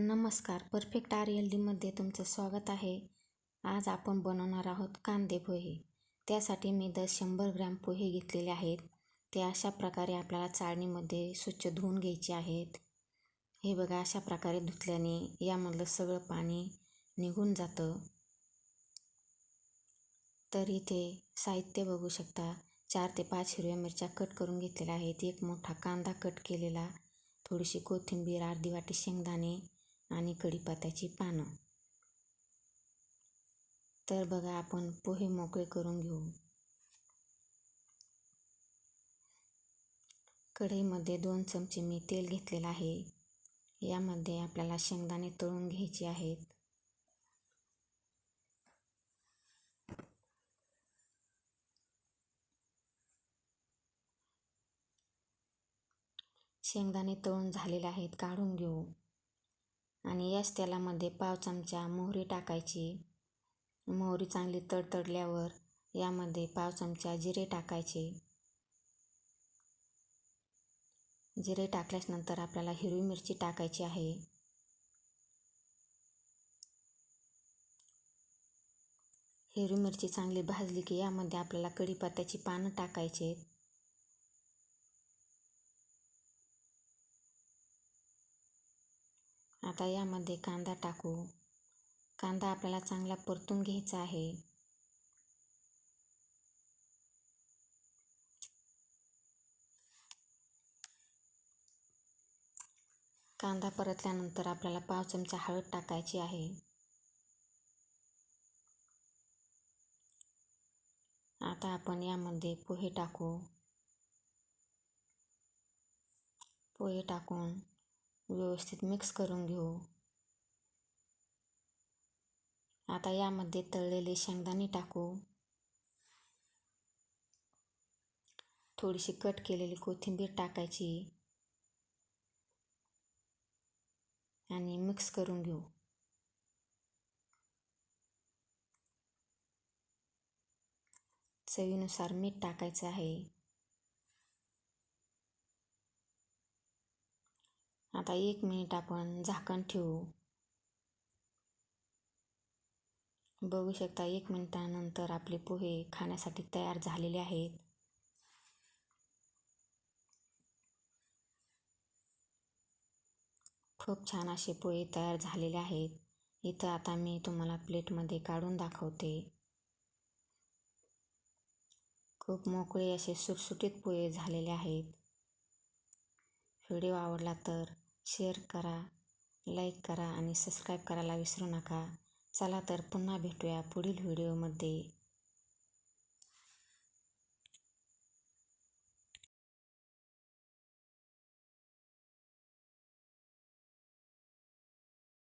नमस्कार. Perfect R L डीमध्ये तुमचं स्वागत आहे. आज आपण बनवणार आहोत कांदे पोहे. त्यासाठी मी दर शंभर ग्रॅम पोहे घेतलेले आहेत. ते अशा प्रकारे आपल्याला चाळणीमध्ये स्वच्छ धुवून घ्यायचे आहेत. हे बघा अशा प्रकारे धुतल्याने यामधलं सगळं पाणी निघून जातं. तर इथे साहित्य बघू शकता. चार ते पाच हिरव्या मिरच्या कट करून घेतलेल्या आहेत. एक मोठा कांदा कट केलेला. थोडीशी कोथिंबीर अर्धी वाटी शेंगदाणे आणि कढीपत्त्याची पानं. तर बघा आपण पोहे मोकळे करून घेऊ. कढईमध्ये दोन चमचे मी तेल घेतलेलं आहे. यामध्ये आपल्याला शेंगदाणे तळून घ्यायचे आहेत. शेंगदाणे तळून झालेले आहेत काढून घेऊ. आणि याच तेलामध्ये पाव चमचा मोहरी टाकायची. मोहरी चांगली तडतडल्यावर यामध्ये पाव चमचा जिरे टाकायचे. जिरे टाकल्यानंतर आपल्याला हिरवी मिरची टाकायची आहे. हिरवी मिरची चांगली भाजली की यामध्ये आपल्याला कढीपत्त्याची पानं टाकायचे. आता यामध्ये कांदा टाकू. कांदा आपल्याला चांगला परतून घ्यायचा आहे. कांदा परतल्यानंतर आपल्याला पाव चमचा हळद टाकायची आहे. आता आपण यामध्ये पोहे टाकू. पोहे टाकून व्यवस्थित मिक्स करून घेऊ. आता यामध्ये तळलेले शेंगदाणे टाकू. थोडीशी कट केलेली कोथिंबीर टाकायची. आणि मिक्स करून घेऊ. चवीनुसार मीठ टाकायचं आहे. आता एक मिनिट आपण झाकण ठेवू. बघू शकता एक मिनिटानंतर आपले पोहे खाण्यासाठी तयार झालेले आहेत. खूप छान असे पोहे तयार झालेले आहेत. इथं आता मी तुम्हाला प्लेटमध्ये काढून दाखवते. खूप मोकळे असे सुटसुटीत पोहे झालेले आहेत. व्हिडिओ आवडला तर शेअर करा लाईक करा आणि सबस्क्राईब करायला विसरू नका. चला तर पुन्हा भेटूया पुढील व्हिडिओमध्ये.